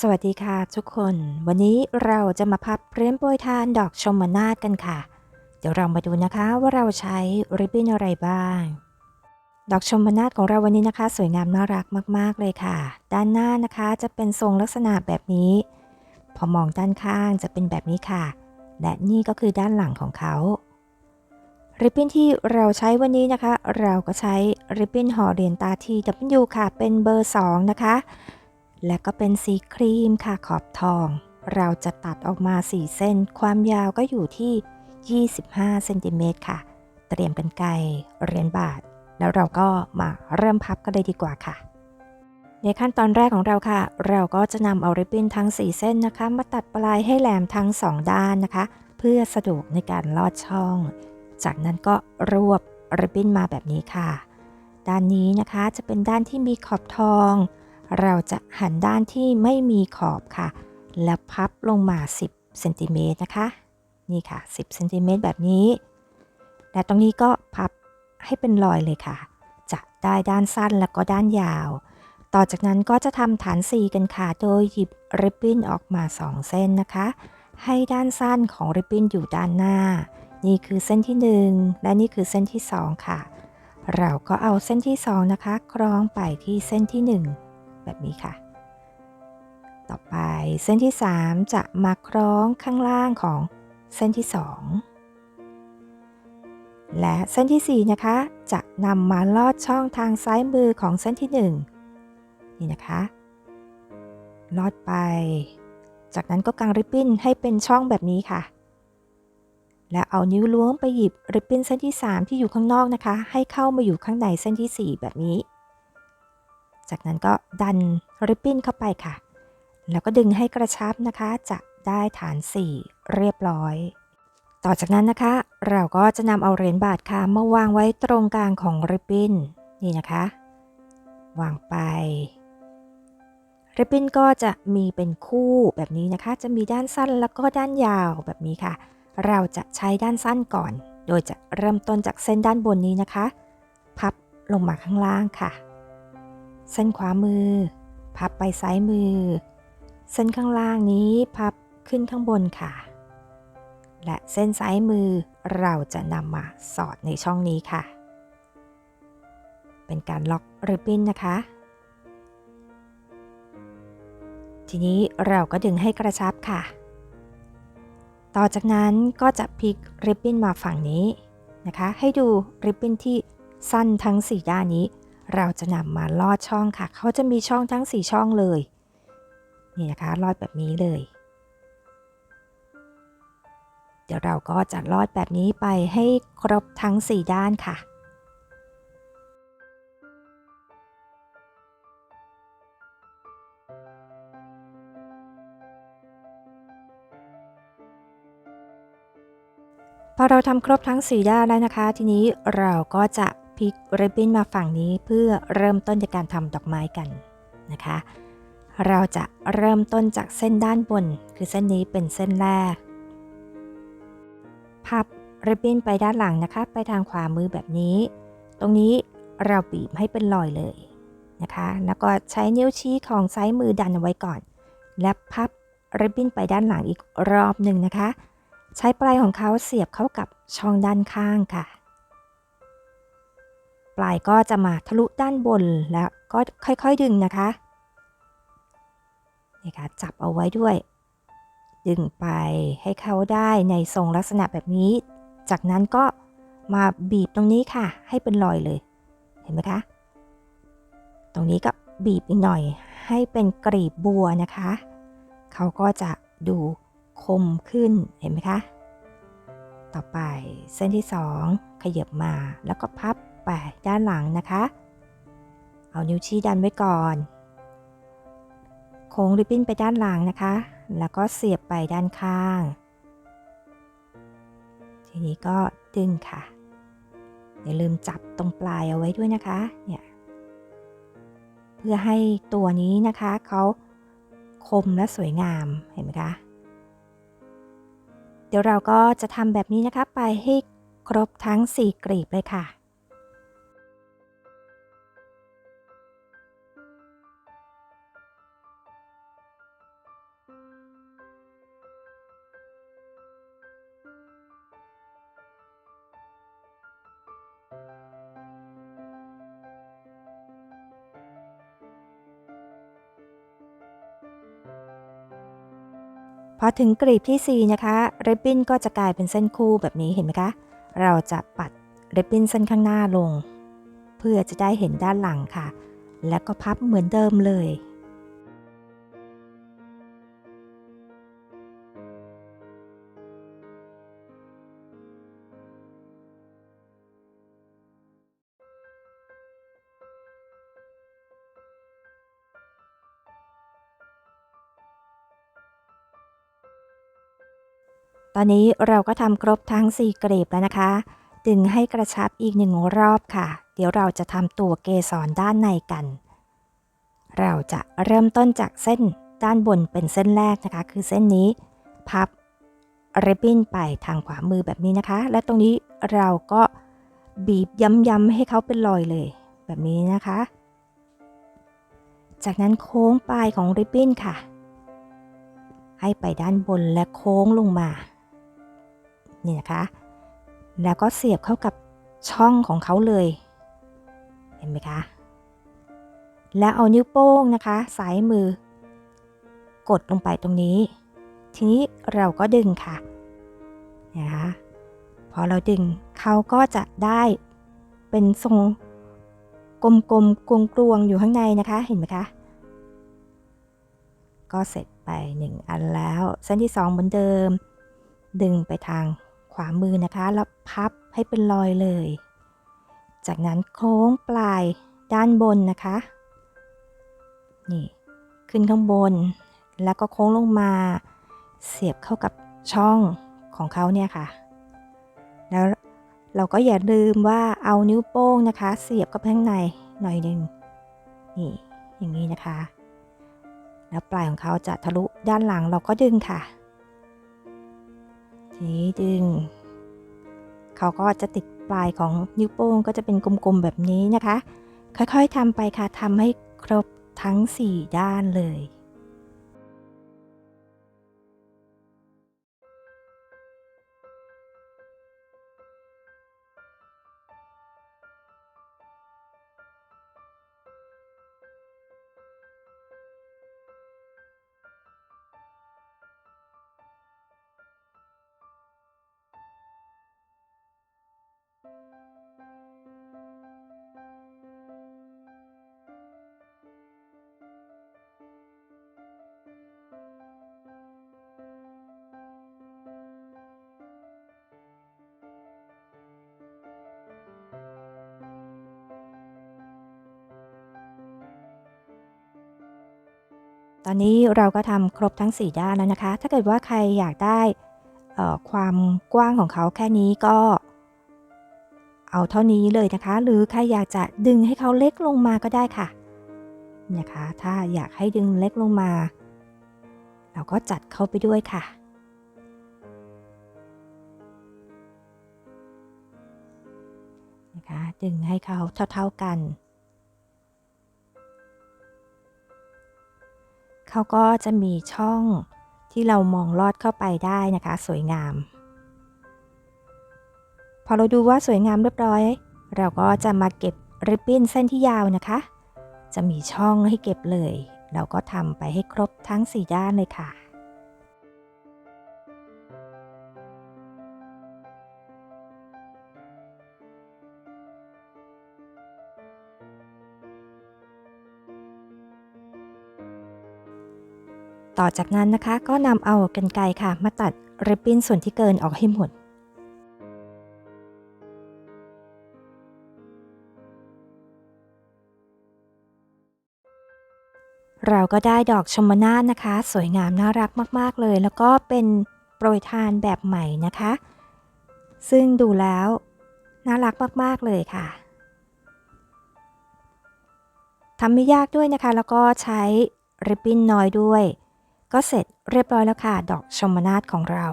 สวัสดีค่ะทุกคน วันนี้เราจะมาพับเพรียมโปรยทานดอกชมนาทกันค่ะ เดี๋ยวเรามาดูนะคะว่าเราใช้ริบบิ้นอะไรบ้าง ดอกชมนาทของเราวันนี้นะคะ สวยงามน่ารักมาก ๆ เลยค่ะ ด้านหน้านะคะจะเป็นทรงลักษณะแบบนี้ พอมองด้านข้างจะเป็นแบบนี้ค่ะ และนี่ก็คือด้านหลังของเขาริบบิ้นที่เราใช้วันนี้นะคะ เราก็ใช้ริบบิ้นห่อเหรียญตาที W ค่ะ เป็นเบอร์ 2 นะคะ และก็เป็นสีครีมค่ะขอบทอง เราจะตัดออกมา 4 เส้น ความยาวก็อยู่ที่ 25เซนติเมตรค่ะ เตรียมเป็นไกเรียญบาทแล้วเราก็มาเริ่มพับกันเลยดีกว่าค่ะ ในขั้นตอนแรกของเราค่ะ เราก็จะนำเอาริบบิ้นทั้ง 4 เส้นนะคะ มาตัดปลายให้แหลมทั้ง 2 ด้านนะคะ เพื่อสะดวกในการลอดช่อง จากนั้นก็รวบริบบิ้นมาแบบนี้ค่ะ ด้านนี้นะคะจะเป็นด้านที่มีขอบทอง เราจะหันด้านที่ไม่มีขอบค่ะ แล้วพับลงมา 10เซนติเมตรนะคะ นี่ค่ะ 10เซนติเมตรแบบนี้ และตรงนี้ก็พับให้เป็นรอยเลยค่ะ จะได้ด้านสั้นแล้วก็ด้านยาว ต่อจากนั้นก็จะทำฐาน4กันค่ะ โดยหยิบริบบิ้นออกมา 2 เส้นนะคะ ให้ด้านสั้นของริบบิ้นอยู่ด้านหน้า นี่คือเส้นที่ 1 และนี่คือเส้นที่ 2 ค่ะ เราก็เอาเส้นที่ 2 นะคะ คล้องไปที่เส้นที่ 1 แบบนี้ค่ะ ต่อไปเส้นที่ 3 จะมาคล้องข้างล่างของเส้นที่ 2 และเส้นที่ 4 นะคะ จะนำมาลอดช่องทางซ้ายมือของเส้นที่ 1 นี่นะคะ ลอดไป จากนั้นก็กางริบบิ้นให้เป็นช่องแบบนี้ค่ะ แล้วเอานิ้วล้วงไปหยิบริบบิ้นเส้นที่ 3 ที่อยู่ข้างนอกนะคะ ให้เข้ามาอยู่ข้างในเส้นที่ 4 แบบนี้ จากนั้นก็ดันริบบิ้นเข้าไปค่ะ แล้วก็ดึงให้กระชับนะคะ จะได้ฐาน 4 เรียบร้อย ต่อจากนั้นนะคะ เราก็จะนำเอาเหรียญบาทค่ะมาวางไว้ตรงกลางของริบบิ้นนี่นะคะ วางไปริบบิ้นก็จะมีเป็นคู่แบบนี้นะคะ จะมีด้านสั้นแล้วก็ด้านยาวแบบนี้ค่ะ เราจะใช้ด้านสั้นก่อน โดยจะเริ่มต้นจากเส้นด้านบนนี้นะคะ พับลงมาข้างล่างค่ะ เส้นขวามือ พับไปซ้ายมือ เส้นข้างล่างนี้พับขึ้นข้างบนค่ะ และเส้นซ้ายมือเราจะนำมาสอดในช่องนี้ค่ะ เป็นการล็อกริบบิ้นนะคะ ทีนี้เราก็ดึงให้กระชับค่ะ ต่อจากนั้นก็จะพลิกริบบิ้นมาฝั่งนี้นะคะ ให้ดูริบบิ้นที่สั้นทั้ง 4 ด้านนี้ เราจะนำมาลอดช่องค่ะ เขาจะมีช่องทั้ง 4 ช่องเลย นี่นะคะลอดแบบนี้เลย เดี๋ยวเราก็จะลอดแบบนี้ไปให้ครบทั้ง 4 ด้านค่ะพอเราทำครบทั้ง 4 ด้านแล้วนะคะ ทีนี้เราก็จะ พลิกริบบิ้นมาฝั่งนี้เพื่อเริ่มต้นในการทำดอกไม้กันนะคะ เราจะเริ่มต้นจากเส้นด้านบน คือเส้นนี้เป็นเส้นแรก พับริบบิ้นไปด้านหลังนะคะ ไปทางขวามือแบบนี้ ตรงนี้เราบีบให้เป็นรอยเลยนะคะ แล้วก็ใช้นิ้วชี้ของซ้ายมือดันเอาไว้ก่อน และพับริบบิ้นไปด้านหลังอีกรอบหนึ่งนะคะ ใช้ปลายของเขาเสียบเข้ากับช่องด้านข้างค่ะ ปลายก็จะมาทะลุด้านบนแล้วก็ค่อยๆดึงนะคะนี่ค่ะจับเอาไว้ด้วย ดึงไปให้เขาได้ในทรงลักษณะแบบนี้ จากนั้นก็มาบีบตรงนี้ค่ะ ให้เป็นรอยเลย เห็นไหมคะ ตรงนี้ก็บีบอีกหน่อย ให้เป็นกรีบบัวนะคะ เขาก็จะดูคมขึ้นเห็นไหมคะ ต่อไปเส้นที่ 2 ขยับมาแล้วก็พับ ไปด้านหลังนะคะ เอานิ้วชี้ดันไว้ก่อน โค้งริบบิ้นไปด้านหลังนะคะ แล้วก็เสียบไปด้านข้าง ทีนี้ก็ดึงค่ะ อย่าลืมจับตรงปลายเอาไว้ด้วยนะคะ เนี่ย เพื่อให้ตัวนี้นะคะเขาคมและสวยงาม เห็นไหมคะ เดี๋ยวเราก็จะทำแบบนี้นะคะไปให้ครบทั้ง 4 กลีบเลยค่ะ อถึงกรีบที่ 4 นะคะริบบิ้นก็จะกลายเป็นเส้นคู่แบบนี้เห็นไหมคะ เราจะปัดริบบิ้นเส้นข้างหน้าลง เพื่อจะได้เห็นด้านหลังค่ะ แล้วก็พับเหมือนเดิมเลย ตอนนี้เราก็ทำครบทั้ง 4 กลีบแล้วนะคะ ดึงให้กระชับอีกหนึ่งรอบค่ะ เดี๋ยวเราจะทำตัวเกสรด้านในกัน เราจะเริ่มต้นจากเส้นด้านบนเป็นเส้นแรกนะคะ คือเส้นนี้ พับริบบิ้นไปทางขวามือแบบนี้นะคะ และตรงนี้เราก็บีบย้ำๆให้เขาเป็นรอยเลย แบบนี้นะคะ จากนั้นโค้งปลายของริบบิ้นค่ะ ให้ไปด้านบนและโค้งลงมา นี่นะคะ แล้วก็เสียบเข้ากับช่องของเขาเลย เห็นไหมคะ แล้วเอานิ้วโป้งนะคะสายมือ กดลงไปตรงนี้ ทีนี้เราก็ดึงค่ะนะคะพอเราดึงเขาก็จะได้เป็นทรงกลมๆกลวงๆอยู่ข้างในนะคะเห็นไหมคะก็เสร็จไป 1 อันแล้ว เส้นที่ 2 เหมือนเดิม ดึงไปทาง ขวามือนะคะแล้วพับให้เป็นรอยเลย จากนั้นโค้งปลายด้านบนนะคะ นี่ขึ้นข้างบน แล้วก็โค้งลงมา เสียบเข้ากับช่องของเขาเนี่ยค่ะ แล้วเราก็อย่าลืมว่าเอานิ้วโป้งนะคะ เสียบกับข้างในหน่อยหนึ่งนี่อย่างนี้นะคะ แล้วปลายของเขาจะทะลุด้านหลังเราก็ดึงค่ะ ทีนี้ดึง เขาก็จะติดปลายของนิ้วโป้งก็จะเป็นกลมๆแบบนี้นะคะ ค่อยๆทำไปค่ะทำให้ครบทั้ง 4 ด้านเลย อนนี้เราก็ทำครบทั้ง 4 ด้านแล้วนะคะ ถ้าเกิดว่าใครอยากได้ความกว้างของเขาแค่นี้ก็ เอาเท่านี้เลยนะคะ หรือใครอยากจะดึงให้เขาเล็กลงมาก็ได้ค่ะนะคะ ถ้าอยากให้ดึงเล็กลงมา เราก็จัดเข้าไปด้วยค่ะ นะคะ ดึงให้เขาเท่า ๆกัน เขาก็จะมีช่องที่เรามองลอดเข้าไปได้นะคะ สวยงาม พอเราดูว่าสวยงามเรียบร้อย เราก็จะมาเก็บริบบิ้นเส้นที่ยาวนะคะ จะมีช่องให้เก็บเลย เราก็ทำไปให้ครบทั้ง 4 ด้านเลยค่ะ ต่อจากนั้นนะคะก็นำเอากรรไกรค่ะ มาตัดริบบิ้นส่วนที่เกินออกให้หมดเราก็ได้ดอกชมนาทนะคะ สวยงามน่ารักมาก ๆ เลย แล้วก็เป็นโปรยทานแบบใหม่นะคะ ซึ่งดูแล้ว น่ารักมาก ๆ เลยค่ะทำไม่ยากด้วยนะคะ แล้วก็ใช้ริบบิ้นน้อยด้วย ก็เสร็จเรียบร้อยแล้วค่ะ ดอกชมนาทของเรา